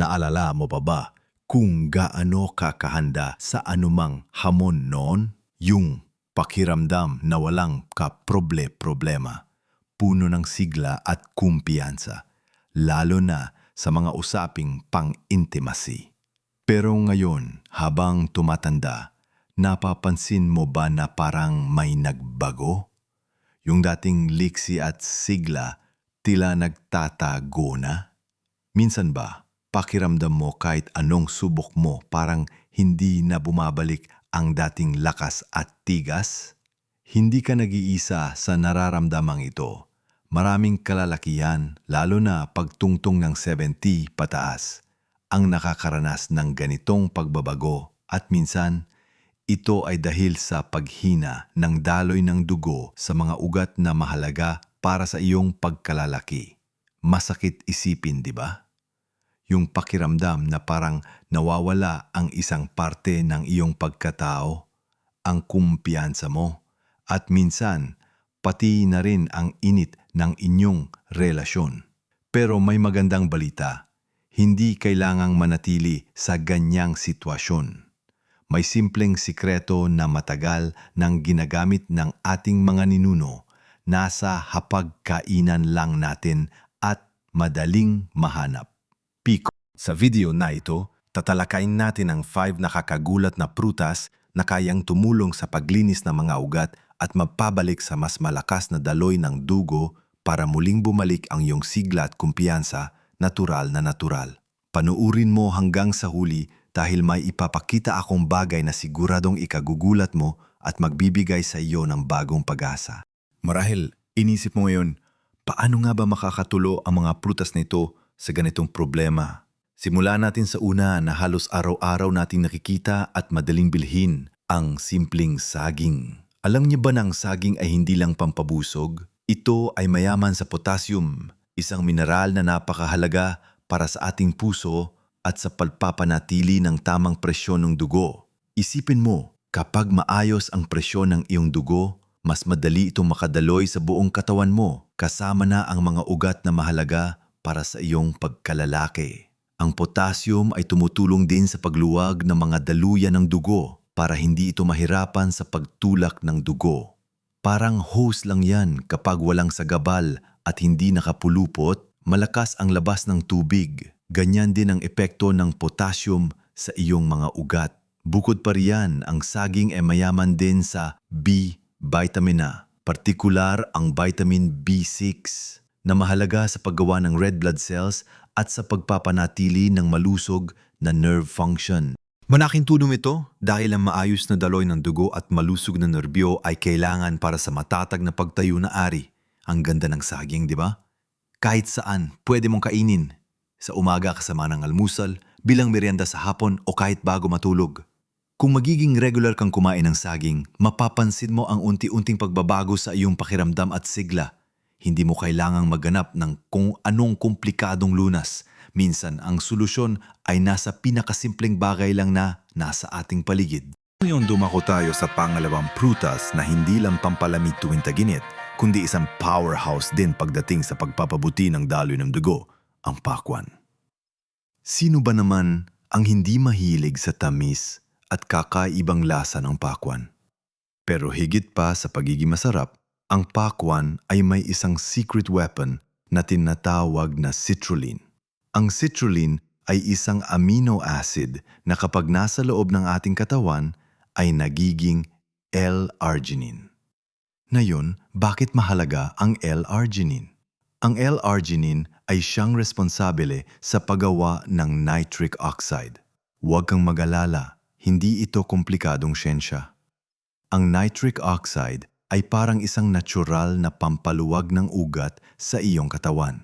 Naalala mo pa ba kung gaano ka kahanda sa anumang hamon noon? Yung pakiramdam na walang kaproble-problema, puno ng sigla at kumpiyansa, lalo na sa mga usaping pang-intimacy. Pero ngayon, habang tumatanda, napapansin mo ba na parang may nagbago? Yung dating liksi at sigla, tila nagtatago na? Minsan ba, pakiramdam mo kahit anong subok mo parang hindi na bumabalik ang dating lakas at tigas? Hindi ka nag-iisa sa nararamdamang ito. Maraming kalalakihan, lalo na pagtungtong ng 70 pataas, ang nakakaranas ng ganitong pagbabago at minsan, ito ay dahil sa paghina ng daloy ng dugo sa mga ugat na mahalaga para sa iyong pagkalalaki. Masakit isipin, di ba? Yung pakiramdam na parang nawawala ang isang parte ng iyong pagkatao, ang kumpiyansa mo, at minsan pati na rin ang init ng inyong relasyon. Pero may magandang balita, hindi kailangang manatili sa ganyang sitwasyon. May simpleng sikreto na matagal nang ginagamit ng ating mga ninuno, nasa hapagkainan lang natin at madaling mahanap. Sa video na ito, tatalakayin natin ang 5 nakakagulat na prutas na kayang tumulong sa paglinis ng mga ugat at magpabalik sa mas malakas na daloy ng dugo para muling bumalik ang iyong sigla at kumpiyansa, natural na natural. Panuurin mo hanggang sa huli dahil may ipapakita akong bagay na siguradong ikagugulat mo at magbibigay sa iyo ng bagong pag-asa. Marahil, inisip mo ngayon, paano nga ba makakatulo ang mga prutas na ito sa ganitong problema? Simula natin sa una na halos araw-araw nating nakikita at madaling bilhin ang simpleng saging. Alam niyo ba ng saging ay hindi lang pampabusog? Ito ay mayaman sa potassium, isang mineral na napakahalaga para sa ating puso at sa pagpapanatili ng tamang presyon ng dugo. Isipin mo, kapag maayos ang presyon ng iyong dugo, mas madali itong makadaloy sa buong katawan mo, kasama na ang mga ugat na mahalaga para sa iyong pagkalalaki. Ang potassium ay tumutulong din sa pagluwag ng mga daluyan ng dugo para hindi ito mahirapan sa pagtulak ng dugo. Parang hose lang yan kapag walang sagabal at hindi nakapulupot, malakas ang labas ng tubig. Ganyan din ang epekto ng potassium sa iyong mga ugat. Bukod pa riyan, ang saging ay mayaman din sa B vitamin A, partikular ang vitamin B6 na mahalaga sa paggawa ng red blood cells at sa pagpapanatili ng malusog na nerve function. Malaking tulong ito dahil ang maayos na daloy ng dugo at malusog na nerbyo ay kailangan para sa matatag na pagtayo na ari. Ang ganda ng saging, di ba? Kahit saan, pwede mong kainin. Sa umaga kasama ng almusal, bilang merienda sa hapon o kahit bago matulog. Kung magiging regular kang kumain ng saging, mapapansin mo ang unti-unting pagbabago sa iyong pakiramdam at sigla. Hindi mo kailangang maganap ng kung anong komplikadong lunas. Minsan, ang solusyon ay nasa pinakasimpleng bagay lang na nasa ating paligid. Ngayon dumako tayo sa pangalawang prutas na hindi lang pampalamig tuwing taginit, kundi isang powerhouse din pagdating sa pagpapabuti ng daloy ng dugo, ang pakwan. Sino ba naman ang hindi mahilig sa tamis at kakaibang lasa ng pakwan? Pero higit pa sa pagiging masarap, ang pakwan ay may isang secret weapon na tinatawag na citrulline. Ang citrulline ay isang amino acid na kapag nasa loob ng ating katawan ay nagiging L-arginine. Ngayon, bakit mahalaga ang L-arginine? Ang L-arginine ay siyang responsabile sa paggawa ng nitric oxide. Huwag kang mag-alala, hindi ito komplikadong siyensya. Ang nitric oxide ay parang isang natural na pampaluwag ng ugat sa iyong katawan.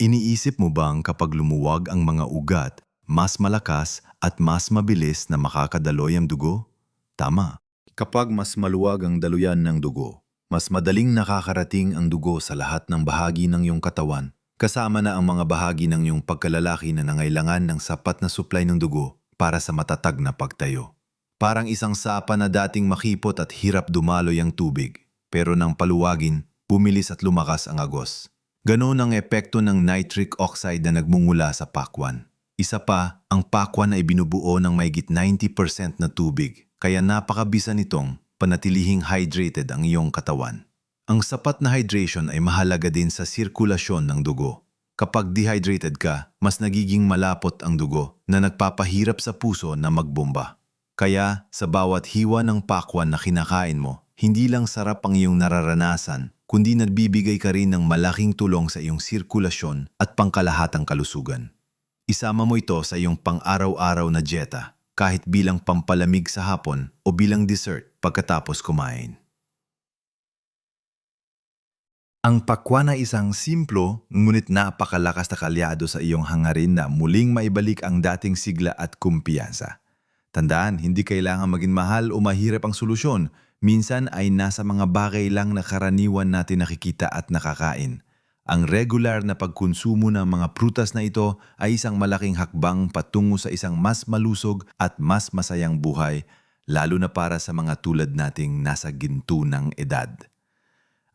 Iniisip mo bang kapag lumuwag ang mga ugat, mas malakas at mas mabilis na makakadaloy ang dugo? Tama. Kapag mas maluwag ang daluyan ng dugo, mas madaling nakakarating ang dugo sa lahat ng bahagi ng iyong katawan, kasama na ang mga bahagi ng iyong pagkalalaki na nangailangan ng sapat na supply ng dugo para sa matatag na pagtayo. Parang isang sapa na dating makipot at hirap dumaloy ang tubig, pero nang paluwagin, bumilis at lumakas ang agos. Ganon ang epekto ng nitric oxide na nagmumula sa pakwan. Isa pa, ang pakwan ay binubuo ng mayigit 90% na tubig, kaya napakabisa nitong panatilihing hydrated ang iyong katawan. Ang sapat na hydration ay mahalaga din sa sirkulasyon ng dugo. Kapag dehydrated ka, mas nagiging malapot ang dugo na nagpapahirap sa puso na magbomba. Kaya sa bawat hiwa ng pakwan na kinakain mo, hindi lang sarap ang iyong nararanasan, kundi nagbibigay ka rin ng malaking tulong sa iyong sirkulasyon at pangkalahatang kalusugan. Isama mo ito sa iyong pang-araw-araw na dieta, kahit bilang pampalamig sa hapon o bilang dessert pagkatapos kumain. Ang pakwan ay isang simplo ngunit napakalakas na kalyado sa iyong hangarin na muling maibalik ang dating sigla at kumpiyansa. Tandaan, hindi kailangan maging mahal o mahirap ang solusyon. Minsan ay nasa mga bagay lang na karaniwan natin nakikita at nakakain. Ang regular na pagkonsumo ng mga prutas na ito ay isang malaking hakbang patungo sa isang mas malusog at mas masayang buhay, lalo na para sa mga tulad nating nasa ginto ng edad.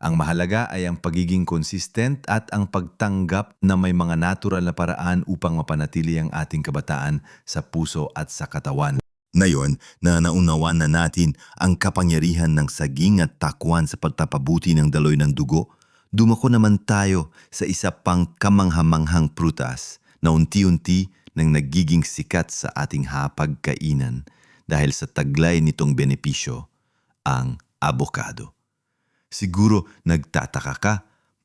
Ang mahalaga ay ang pagiging consistent at ang pagtanggap na may mga natural na paraan upang mapanatili ang ating kabataan sa puso at sa katawan. Ngayon na naunawan na natin ang kapangyarihan ng saging at takwan sa pagpapabuti ng daloy ng dugo, dumako naman tayo sa isa pang kamanghamanghang prutas na unti-unti nang nagiging sikat sa ating hapagkainan dahil sa taglay nitong benepisyo, ang abokado. Siguro nagtataka ka,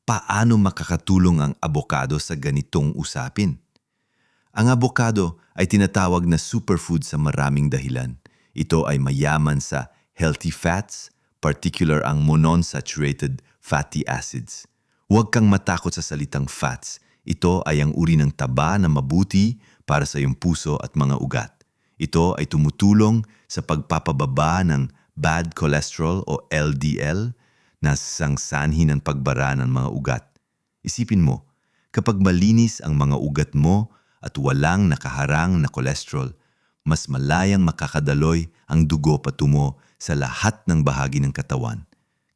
paano makakatulong ang abokado sa ganitong usapin? Ang abokado ay tinatawag na superfood sa maraming dahilan. Ito ay mayaman sa healthy fats, particular ang monounsaturated fatty acids. Huwag kang matakot sa salitang fats. Ito ay ang uri ng taba na mabuti para sa iyong puso at mga ugat. Ito ay tumutulong sa pagpapababa ng bad cholesterol o LDL na sang sanhi ng pagbara ng mga ugat. Isipin mo, kapag malinis ang mga ugat mo at walang nakaharang na kolesterol, mas malayang makakadaloy ang dugo patungo sa lahat ng bahagi ng katawan,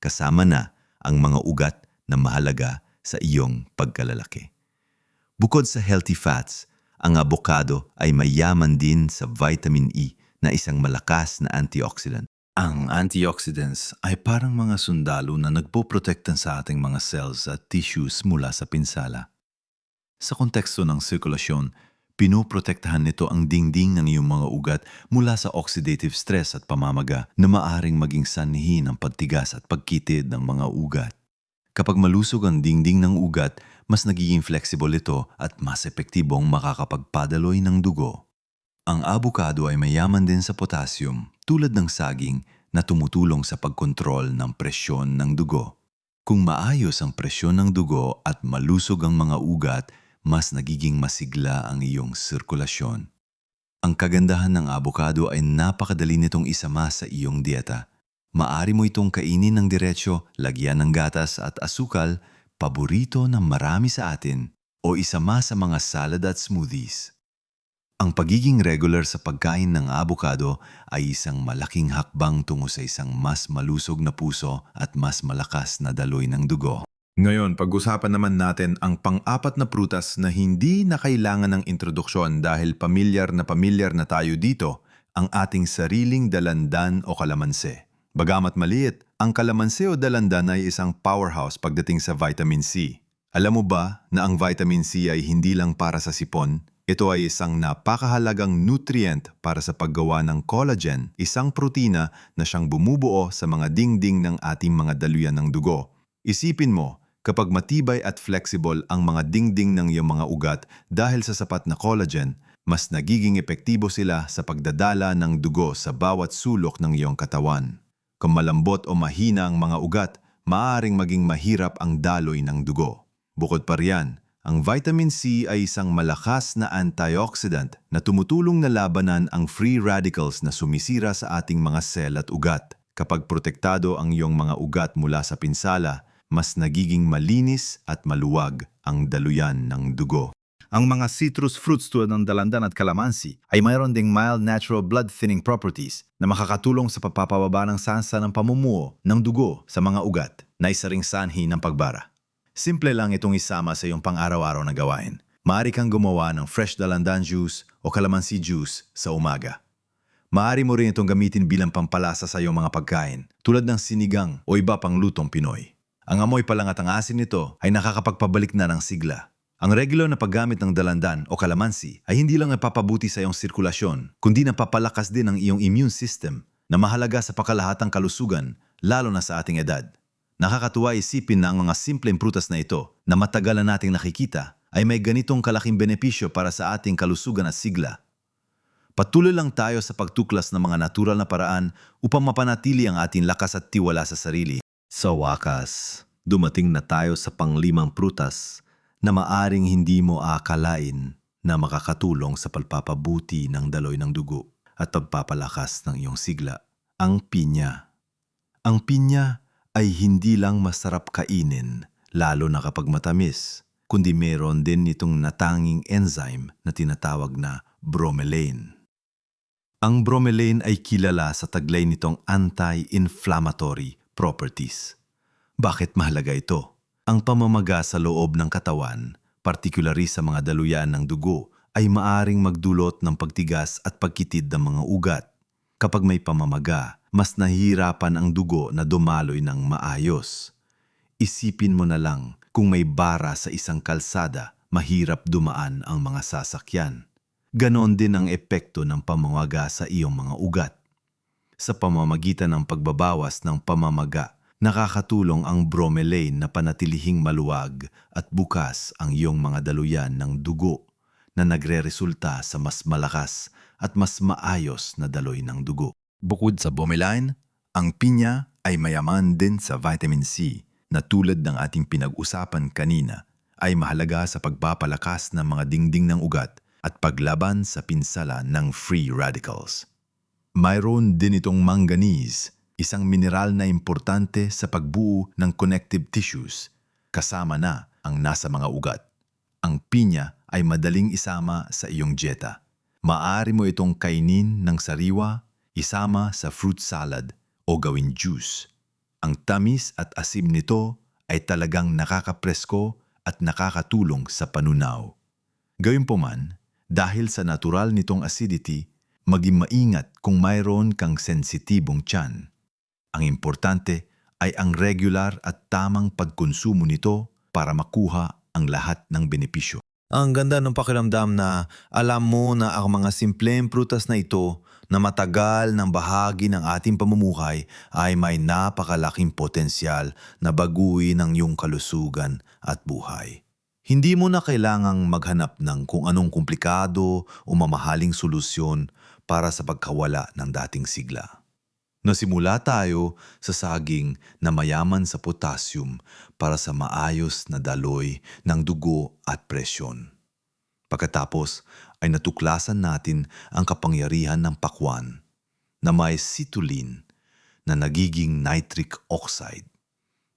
kasama na ang mga ugat na mahalaga sa iyong pagkalalaki. Bukod sa healthy fats, ang abokado ay mayaman din sa vitamin E na isang malakas na antioxidant. Ang antioxidants ay parang mga sundalo na nagpoprotektan sa ating mga cells at tissues mula sa pinsala. Sa konteksto ng sirkulasyon, pinoprotektahan nito ang dingding ng iyong mga ugat mula sa oxidative stress at pamamaga na maaring maging sanhi ng pagtigas at pagkitid ng mga ugat. Kapag malusog ang dingding ng ugat, mas nagiging flexible ito at mas epektibong makakapagpadaloy ng dugo. Ang avocado ay mayaman din sa potassium tulad ng saging na tumutulong sa pagkontrol ng presyon ng dugo. Kung maayos ang presyon ng dugo at malusog ang mga ugat, mas nagiging masigla ang iyong sirkulasyon. Ang kagandahan ng avocado ay napakadali nitong isama sa iyong dieta. Maari mo itong kainin ng diretsyo, lagyan ng gatas at asukal, paborito ng marami sa atin, o isama sa mga salad at smoothies. Ang pagiging regular sa pagkain ng avocado ay isang malaking hakbang tungo sa isang mas malusog na puso at mas malakas na daloy ng dugo. Ngayon, pag-usapan naman natin ang pang-apat na prutas na hindi na kailangan ng introduksyon dahil pamilyar na pamilyar na tayo dito, ang ating sariling dalandan o kalamanse. Bagamat maliit, ang kalamanse o dalandan ay isang powerhouse pagdating sa vitamin C. Alam mo ba na ang vitamin C ay hindi lang para sa sipon? Ito ay isang napakahalagang nutrient para sa paggawa ng collagen, isang protina na siyang bumubuo sa mga dingding ng ating mga daluyan ng dugo. Isipin mo, kapag matibay at flexible ang mga dingding ng iyong mga ugat dahil sa sapat na collagen, mas nagiging epektibo sila sa pagdadala ng dugo sa bawat sulok ng iyong katawan. Kung malambot o mahina ang mga ugat, maaaring maging mahirap ang daloy ng dugo. Bukod pa riyan, ang vitamin C ay isang malakas na antioxidant na tumutulong na labanan ang free radicals na sumisira sa ating mga sel at ugat. Kapag protektado ang iyong mga ugat mula sa pinsala, mas nagiging malinis at maluwag ang daluyan ng dugo. Ang mga citrus fruits tulad ng dalandan at kalamansi ay mayroon ding mild natural blood thinning properties na makakatulong sa pagpapababa ng sansa ng pamumuo ng dugo sa mga ugat na isa ring sanhi ng pagbara. Simple lang itong isama sa iyong pang-araw-araw na gawain. Maaari kang gumawa ng fresh dalandan juice o calamansi juice sa umaga. Maaari mo rin itong gamitin bilang pampalasa sa iyong mga pagkain, tulad ng sinigang o iba pang lutong Pinoy. Ang amoy pa lang at ang asin nito ay nakakapagpabalik na ng sigla. Ang regular na paggamit ng dalandan o kalamansi ay hindi lang napapabuti sa iyong sirkulasyon, kundi napapalakas din ang iyong immune system na mahalaga sa pakalahatang kalusugan, lalo na sa ating edad. Nakakatuwa isipin na ang mga simpleng prutas na ito na matagal na nating nakikita ay may ganitong kalaking benepisyo para sa ating kalusugan at sigla. Patuloy lang tayo sa pagtuklas ng mga natural na paraan upang mapanatili ang ating lakas at tiwala sa sarili. Sa wakas, dumating na tayo sa panglimang prutas na maaring hindi mo aakalain na makakatulong sa pagpapabuti ng daloy ng dugo at pagpapalakas ng iyong sigla. Ang pinya. Ang pinya ay hindi lang masarap kainin, lalo na kapag matamis, kundi meron din itong natanging enzyme na tinatawag na bromelain. Ang bromelain ay kilala sa taglay nitong anti-inflammatory properties. Bakit mahalaga ito? Ang pamamaga sa loob ng katawan, partikulari sa mga daluyan ng dugo, ay maaring magdulot ng pagtigas at pagkitid ng mga ugat. Kapag may pamamaga, mas nahihirapan ang dugo na dumaloy ng maayos. Isipin mo na lang kung may bara sa isang kalsada, mahirap dumaan ang mga sasakyan. Ganon din ang epekto ng pamamaga sa iyong mga ugat. Sa pamamagitan ng pagbabawas ng pamamaga, nakakatulong ang bromelain na panatilihing maluwag at bukas ang iyong mga daluyan ng dugo na nagre-resulta sa mas malakas at mas maayos na daloy ng dugo. Bukod sa bromelain, ang pinya ay mayaman din sa vitamin C na tulad ng ating pinag-usapan kanina ay mahalaga sa pagpapalakas ng mga dingding ng ugat at paglaban sa pinsala ng free radicals. Mayroon din itong manganese, isang mineral na importante sa pagbuo ng connective tissues, kasama na ang nasa mga ugat. Ang pinya ay madaling isama sa iyong dieta. Maaari mo itong kainin ng sariwa, isama sa fruit salad o gawin juice. Ang tamis at asim nito ay talagang nakakapresko at nakakatulong sa panunaw. Gayunpaman, dahil sa natural nitong acidity, maging maingat kung mayroon kang sensitibong tiyan. Ang importante ay ang regular at tamang pagkonsumo nito para makuha ang lahat ng benepisyo. Ang ganda ng pakiramdam na alam mo na ang mga simpleng prutas na ito na matagal ng bahagi ng ating pamumuhay ay may napakalaking potensyal na baguhin ang iyong kalusugan at buhay. Hindi mo na kailangang maghanap ng kung anong komplikado o mamahaling solusyon para sa pagkawala ng dating sigla. Nasimula tayo sa saging na mayaman sa potassium para sa maayos na daloy ng dugo at presyon. Pagkatapos ay natuklasan natin ang kapangyarihan ng pakwan na may citulin na nagiging nitric oxide,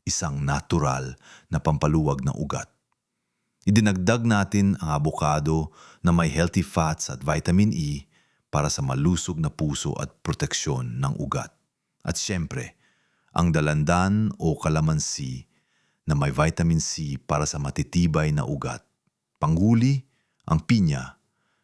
isang natural na pampaluwag ng ugat. Idinagdag natin ang abukado na may healthy fats at vitamin E para sa malusog na puso at proteksyon ng ugat. At siyempre, ang dalandan o kalamansi na may vitamin C para sa matitibay na ugat. Panghuli, ang pinya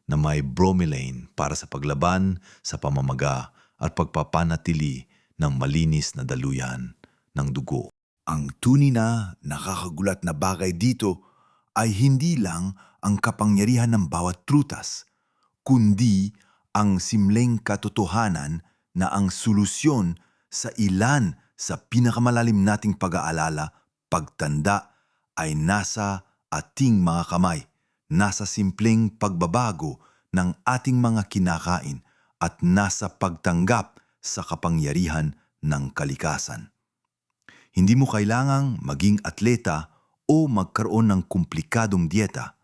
na may bromelain para sa paglaban sa pamamaga at pagpapanatili ng malinis na daluyan ng dugo. Ang tunay na nakakagulat na bagay dito ay hindi lang ang kapangyarihan ng bawat prutas, kundi ang simleng katotohanan na ang solusyon sa ilan sa pinakamalalim nating pag-aalala, pagtanda, ay nasa ating mga kamay, nasa simpleng pagbabago ng ating mga kinakain at nasa pagtanggap sa kapangyarihan ng kalikasan. Hindi mo kailangang maging atleta o magkaroon ng komplikadong dieta.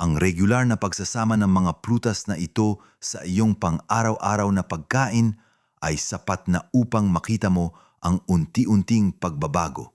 Ang regular na pagsasama ng mga prutas na ito sa iyong pang-araw-araw na pagkain ay sapat na upang makita mo ang unti-unting pagbabago.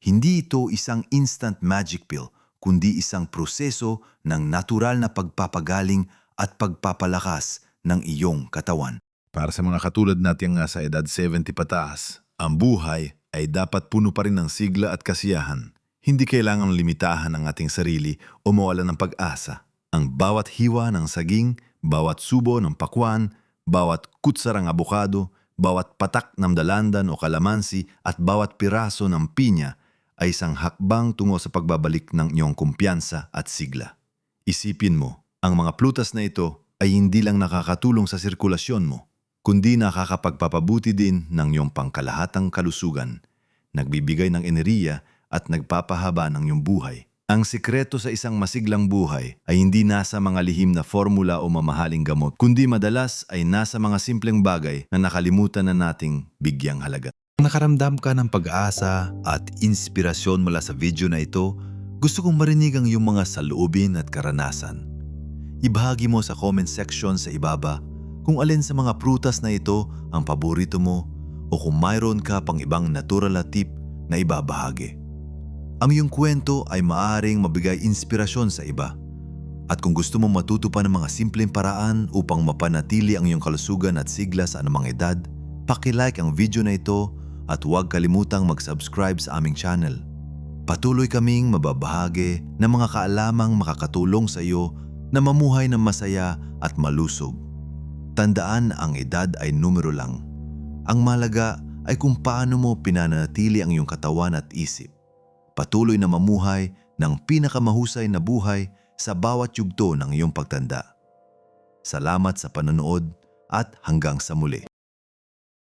Hindi ito isang instant magic pill, kundi isang proseso ng natural na pagpapagaling at pagpapalakas ng iyong katawan. Para sa mga katulad natin nga sa edad 70 pataas, ang buhay ay dapat puno pa rin ng sigla at kasiyahan. Hindi kailangang limitahan ang ating sarili o mawalan ng pag-asa. Ang bawat hiwa ng saging, bawat subo ng pakwan, bawat kutsarang abukado, bawat patak ng dalandan o kalamansi at bawat piraso ng pinya ay isang hakbang tungo sa pagbabalik ng iyong kumpiyansa at sigla. Isipin mo, ang mga plutas na ito ay hindi lang nakakatulong sa sirkulasyon mo, kundi nakakapagpapabuti din ng iyong pangkalahatang kalusugan, nagbibigay ng enerhiya at nagpapahaba ng iyong buhay. Ang sikreto sa isang masiglang buhay ay hindi nasa mga lihim na formula o mamahaling gamot, kundi madalas ay nasa mga simpleng bagay na nakalimutan na nating bigyang halaga. Nakaramdam ka ng pag-asa at inspirasyon mula sa video na ito, gusto kong marinig ang iyong mga saloobin at karanasan. Ibahagi mo sa comment section sa ibaba kung alin sa mga prutas na ito ang paborito mo o kung mayroon ka pang ibang natural na tip na ibabahagi. Ang iyong kwento ay maaring mabigay inspirasyon sa iba. At kung gusto mong matuto pa ng mga simpleng paraan upang mapanatili ang iyong kalusugan at sigla sa anumang edad, paki-like ang video na ito at huwag kalimutang mag-subscribe sa aming channel. Patuloy kaming mababahagi ng mga kaalamang makakatulong sa iyo na mamuhay ng masaya at malusog. Tandaan ang edad ay numero lang. Ang malaga ay kung paano mo pinanatili ang iyong katawan at isip. Patuloy na mamuhay ng pinakamahusay na buhay sa bawat yugto ng iyong pagtanda. Salamat sa panonood at hanggang sa muli.